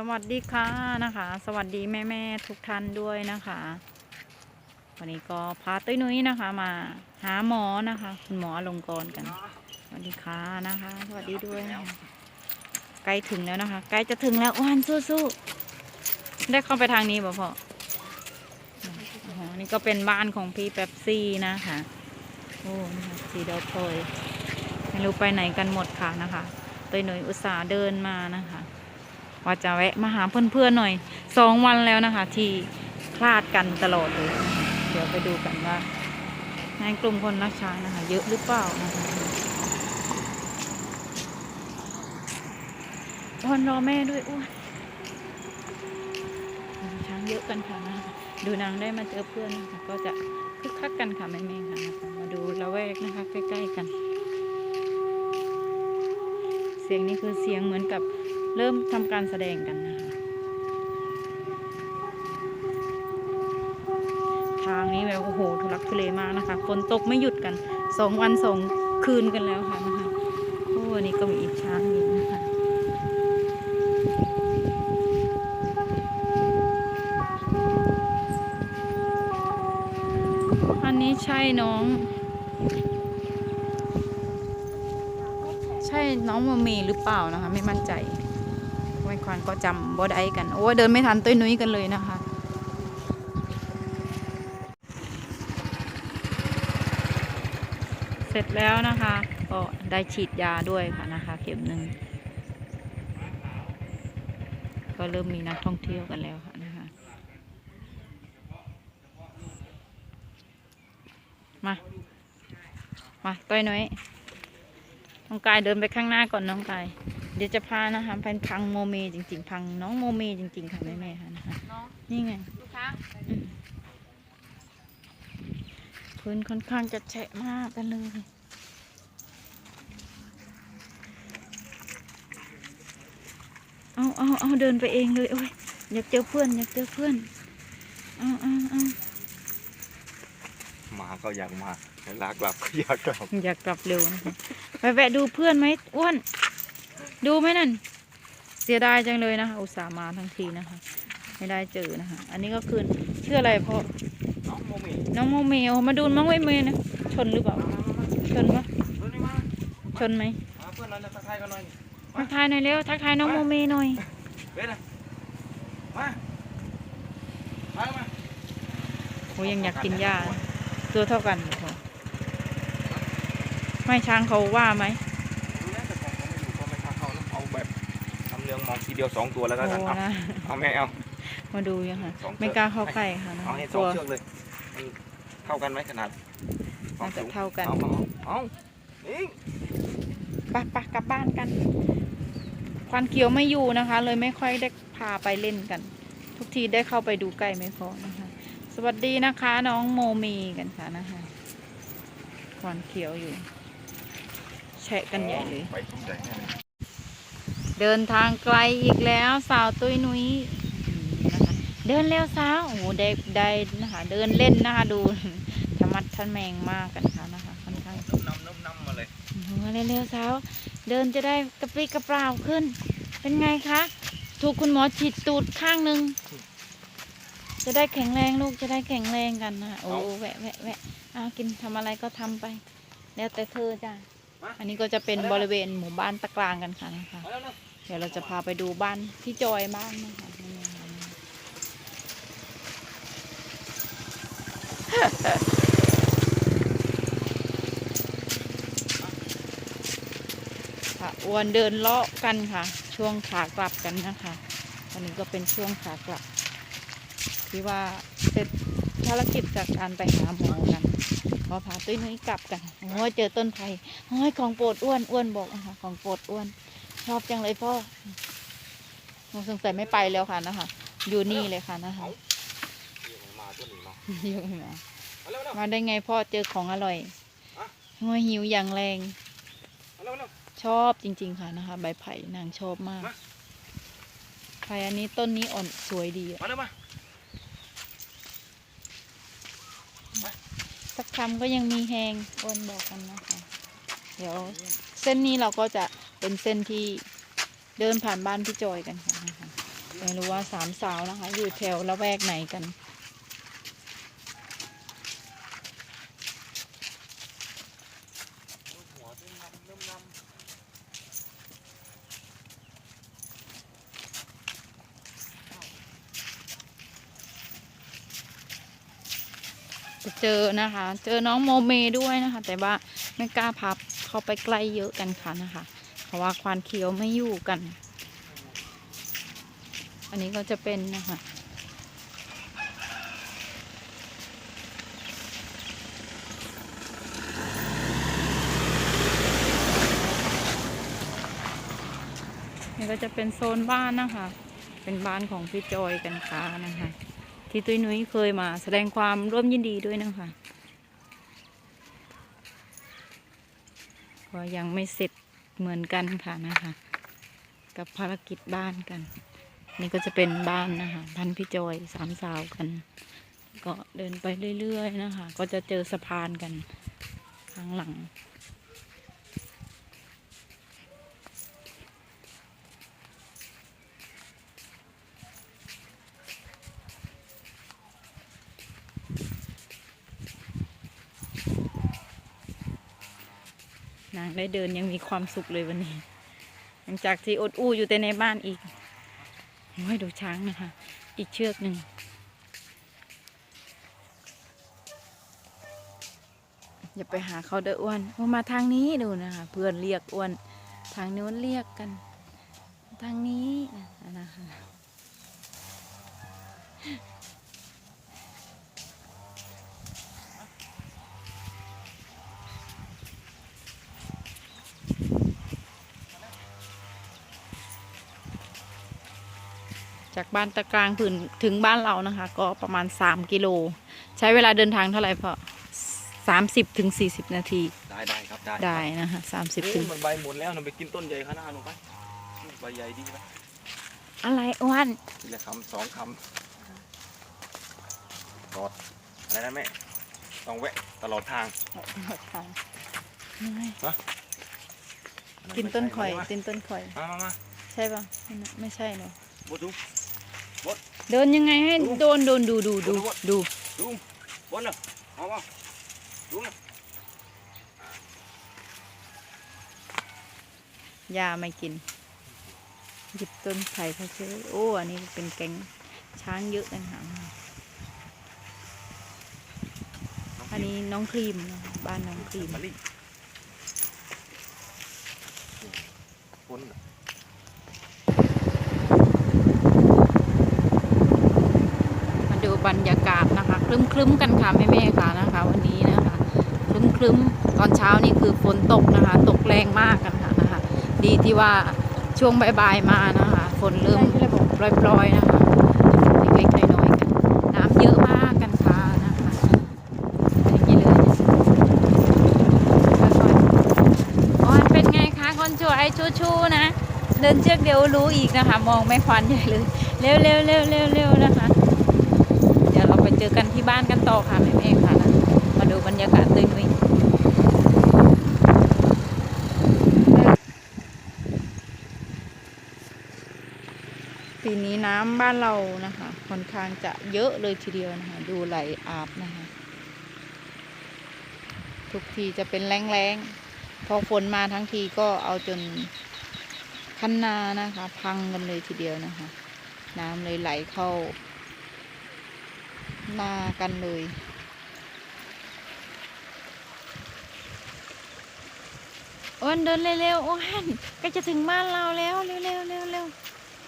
สวัสดีค่ะนะคะ สวัสดีแม่แม่ๆทุกท่านด้วยนะคะ วันนี้ก็พาตุ้ยนุ้ยนะคะ มาหาหมอนะคะ คุณหมออลงกรกันสวัสดีค่ะนะคะ สวัสดีด้วยนะคะใกล้ถึงแล้วนะคะ ใกล้จะถึงแล้วอ้วนสู้ๆได้เข้าไปทางนี้บ่พ่อนี่ก็เป็นบ้านของพี่แป๊บซี่นะคะโอ้นะคะสีดาวโพยไม่รู้ไปไหนกันหมดค่ะนะคะตุ้ยนุ้ยอุตส่าห์เดินมานะคะ ว่าจะแวะมาหาเพื่อนๆหน่อยสองวันแล้วนะคะ ที่คลาดกันตลอดเลย เดี๋ยวไปดูกันว่าในกลุ่มคนรักช้างนะคะ เยอะหรือเปล่านะคะอ้วนรอแม่ด้วยอ้วนช้างเยอะกันค่ะนะคะดูนางได้มาเจอเพื่อนนะคะก็จะคึกคักกันค่ะแม่ๆค่ะนะคะมาดูละแวกนะคะ ใกล้ ๆ กัน เสียงนี้คือเสียงเหมือนกับ เริ่มทำการแสดงกันนะคะ ทางนี้แบบโอ้โหทุลักทุเลมากนะคะ ฝนตกไม่หยุดกันสองวันสองคืนกันแล้วค่ะนะคะโอ้วันนี้ก็มีอีกช้างอีกนะคะอันนี้ใช่น้องใช่น้องโมเมหรือเปล่านะคะ ไม่มั่นใจ ควานก็จำบอดได้กัน โอ้ยเดินไม่ทันตุ้ยนุ้ยกันเลยนะคะเสร็จแล้วนะคะก็ได้ฉีดยาด้วยค่ะนะคะ เข็มหนึ่งก็เริ่มมีนักท่องเที่ยวกันแล้วค่ะนะคะ มา มาต้อยน้อยน้องกายเดินไปข้างหน้าก่อนน้องกาย เดี๋ยวจะพานะคะเป็นพังโมเมจริง ๆ พังน้องโมเมจริง ๆ ค่ะแม่ๆค่ะนะคะน้องนี่ไงลูกค้าอืมพื้นค่อนข้างจะแฉะมากกันเลยเอาเอาเอาเดินไปเองเลยโอ้ยอยากเจอเพื่อนอยากเจอเพื่อนเอาเอาเอามาก็อยากมาเวลากลับก็อยากกลับอยากกลับเร็วนะคะไปแวะดูเพื่อนไหมอ้วน ดูไหมนั่น เสียดายจังเลยนะคะอุตส่าห์มาทั้งทีนะคะ ไม่ได้เจอนะคะ อันนี้ก็คือชื่ออะไรพ่อน้องโมมีน้องโมเมลมาดูน้องโมเมลนะชนหรือเปล่า ชนปะเพื่อนมาชนไหมมาเพื่อนเราจะทักทายกันหน่อยทักทายหน่อยเร็วทักทายน้องโมเมหน่อยเว้ยนะมามามาโอ้ยังอยากกินหญ้าตัวเท่ากันเหรอพ่อไม่ช้างเขาว่าไหม มองทีเดียวสองตัวแล้วก็โอ้กันเอานะ เอาแม่เอา มาดูยังค่ะ สองเชือก ไม่กล้าเข้าใกล้ค่ะนะเอาให้สกอลังวเชือกเลยมันเท่ากันไหมขนาดควน่ามจะสูงเท่ากันเอาเอาเอานี่ไปไปกลับบ้านกันควันเขียวไม่อยู่นะคะ เลยไม่ค่อยได้พาไปเล่นกัน ทุกทีได้เข้าไปดูใกล้ไม่พอนะคะ สวัสดีนะคะน้องโมมีกันค่ะนะคะควันเขียวอยู่ แชะกันใหญ่เลย ไปที่ไหนแน่เลย เดินทางไกลอีกแล้ว สาวตุ้ยนุ้ยอืมนะคะเดินเร็วสาวโอ้โหได้ได้นะคะเดินเล่นนะคะดูธรรมัดทะแมงมากกันค่ะนะคะค่อนข้างนุ่มน้ำนุ่มน้ำมาเลยโอ้โหเร็วๆสาวเดินจะได้กระปรี้กระเปร่าขึ้น เป็นไงคะถูกคุณหมอฉีดตูดข้างหนึ่งจะได้แข็งแรงลูกจะได้แข็งแรงกันนะโอ้แวะแวะแวะเอากินทำอะไรก็ทำไป แล้วแต่เธอจ้ะอันนี้ก็จะเป็นบริเวณหมู่บ้านตะกลางกันค่ะนะคะมาแล้วนะ เดี๋ยวเราจะพาไปดูบ้านพี่จอยบ้างนะคะค่ะอ้วนเดินเลาะกันค่ะ ช่วงขากลับกันนะคะวันนี้ก็เป็นช่วงขากลับ ที่ว่าเสร็จภารกิจจากการไปหาหมอกันก็พาตุ้ยนุ้ยกลับกันโอ้ยเจอต้นไผ่โอ้ยของโปรดอ้วนอ้วนบอกนะคะของโปรดอ้วน ชอบจังเลยพ่อหนูสงสัยไม่ไปแล้วค่ะนะคะ อยู่นี่เลยค่ะนะคะมาตัวนี้มาเยอะมามาแล้วมาแล้วมาได้ไงพ่อเจอของอร่อยอะโอ้ยหิวอย่างแรงมาแล้วมาแล้วชอบจริง ๆ ค่ะนะคะ ใบไผ่นางชอบมากมาไผ่อันนี้ต้นนี้อ่อนสวยดีอะมาแล้วมาสักคำก็ยังมีแหงอ้วนบอกกันนะคะ เดี๋ยว เส้นนี้เราก็จะ เป็นเส้นที่เดินผ่านบ้านพี่จอยกันค่ะไม่รู้ว่าสามสาวนะคะ อยู่แถวละแวกไหนกันหัวเริ่มนำเริ่มนจะเจอนะคะ เจอน้องโมเมด้วยนะคะ แต่ว่าไม่กล้าพับเข้าไปใกล้เยอะกันค่ะนะคะ เพราะว่าควานเขียวไม่อยู่กัน อันนี้ก็จะเป็นนะคะนี่ก็จะเป็นโซนบ้านนะคะ เป็นบ้านของพี่จอยกันค่ะนะคะ ที่ตุ้ยนุ้ยเคยมาแสดงความร่วมยินดีด้วยนะคะ ก็ยังไม่เสร็จ เหมือนกันค่ะนะคะ กับภารกิจบ้านกัน นี่ก็จะเป็นบ้านนะคะบ้านพี่จอยสามสาวกัน ก็เดินไปเรื่อยๆนะคะ ก็จะเจอสะพานกันข้างหลัง ได้เดินยังมีความสุขเลยวันนี้ หลังจากที่อดอู้อยู่แต่ในบ้านอีกโอ้ยดูช้างนะคะ อีกเชือกหนึ่งอย่าไปหาเขาเด้ออ้วนว่ามาทางนี้ดูนะคะ เพื่อนเรียกอ้วน ทางนู้นเรียกกัน ทางนี้นะคะ จากบ้านตะกลางถึงถึงบ้านเรานะคะ ก็ประมาณ 3 กิโล ใช้เวลาเดินทางเท่าไหร่พ่อสามสิบถึงสี่สิบนาทีำได้ได้ครับได้ได้นะคะสามสิบโอ้ถึงมันใบหมดแล้วนะไปกินต้นใหญ่ข้างหน้าลงไปลูกใบใหญ่ดีไหมอะไรอ้วนทีละคำสองคำตลอดอะไรนะแม่ต้องแวะตลอดทางกินต้นข่อยมากินต้นข่อย มามามาใช่ป่ะไม่น่ะไม่ใช่เนาะบ ดดูเดินยังไงให้ดูโดนโดนดูดูดูดูดูดูบดเลยเอาเอาดูนะยาไม่กิน หยิบต้นไผ่เขาเชื่อโอ้อันนี้เป็นแก๊งช้างเยอะเลยค่ะอันนี้น้องครีมนะคะบ้านน้องครีมมาลิบน มาดู บรรยากาศนะคะครึ้มคลึมๆกันค่ะแม่ๆค่ะนะคะ วันนี้นะคะครึ้มคลึมๆตอนเช้านี่คือฝนตกนะคะ ตกแรงมากกันค่ะนะคะ ดีที่ว่าช่วงบ่ายๆมานะคะฝนเริ่มปล่อยๆนะคะเล็กๆน้อยๆกันน้ำเยอะมากกันค่ะนะคะอย่างนี้เลยค่อยๆเป็นไงคะคนสวยชูๆนะเดินเชือกเดียวรู้อีกนะคะ มองไม่ควันใหญ่เลย เร็วเร็วเร็วเร็วเร็วนะคะ เดี๋ยวเราไปเจ อกันที่บ้านกันต่อค่ะแม่เมฆค่ะนะมาดูบรรยากาศตุยนุ้ยปีนี้น้ำบ้านเรานะคะค่อนข้างจะเยอะเลยทีเดียวนะคะ ดูไหลอาบนะคะ ทุกทีจะเป็นแรงๆ พอฝนมาทั้งทีก็เอาจนคันนานะคะ พังกันเลยทีเดียวนะคะ น้ำเลยไหลเข้า นากันเลย อ้วนเดินเร็วๆอ้วนกล้จะถึงบ้านเราแล้วเร็วๆเร็ว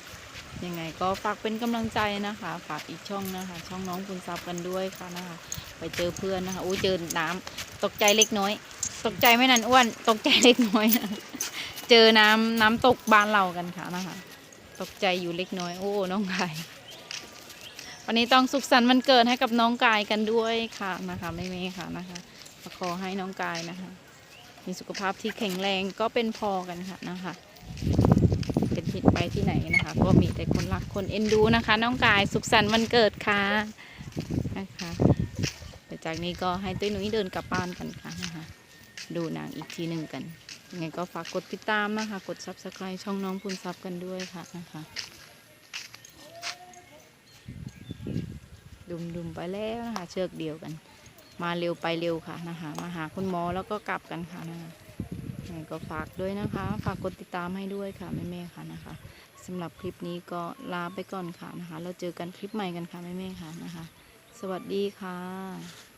ๆยังไงก็ฝากเป็นกำลังใจนะคะ ฝากอีกช่องนะคะ ช่องน้องคุณซับกันด้วยค่ะนะคะ ไปเจอเพื่อนนะคะโอ้เจอน้ำตกใจเล็กน้อย ตกใจไม่นันอ้วน ตกใจเล็กน้อยนะเจอน้ำน้ำตกบ้านเรากันค่ะนะคะ ตกใจอยู่เล็กน้อย โอ้น้องไก่ วันนี้ต้องสุขสันต์วันเกิดให้กับน้องกายกันด้วยค่ะนะคะไม่เมค่ะนะคะขอให้น้องกายนะคะ มีสุขภาพที่แข็งแรงก็เป็นพอกันค่ะนะคะ เป็นทิศไปที่ไหนนะคะ ก็มีแต่คนรักคนเอ็นดูนะคะ น้องกายสุขสันต์วันเกิดค่ะนะคะแต่จากนี้ก็ให้ตุ้ยหนุ่ยเดินกลับบ้านกันค่ะนะคะดูนางอีกทีหนึ่งกันยังไงก็ฝากกดติดตามนะคะ กด subscribe ช่องน้องพูนซับกันด้วยค่ะนะคะ ดุมดุมๆไปแล้วนะคะ เชือกเดียวกัน มาเร็วไปเร็วค่ะนะคะมาหาคุณหมอแล้วก็กลับกันค่ะนะคะก็ฝากด้วยนะคะ ฝากกดติดตามให้ด้วยค่ะแม่ๆค่ะนะคะสำหรับคลิปนี้ก็ลาไปก่อนค่ะนะคะ เราเจอกันคลิปใหม่กันค่ะแม่ๆค่ะนะคะ สวัสดีค่ะ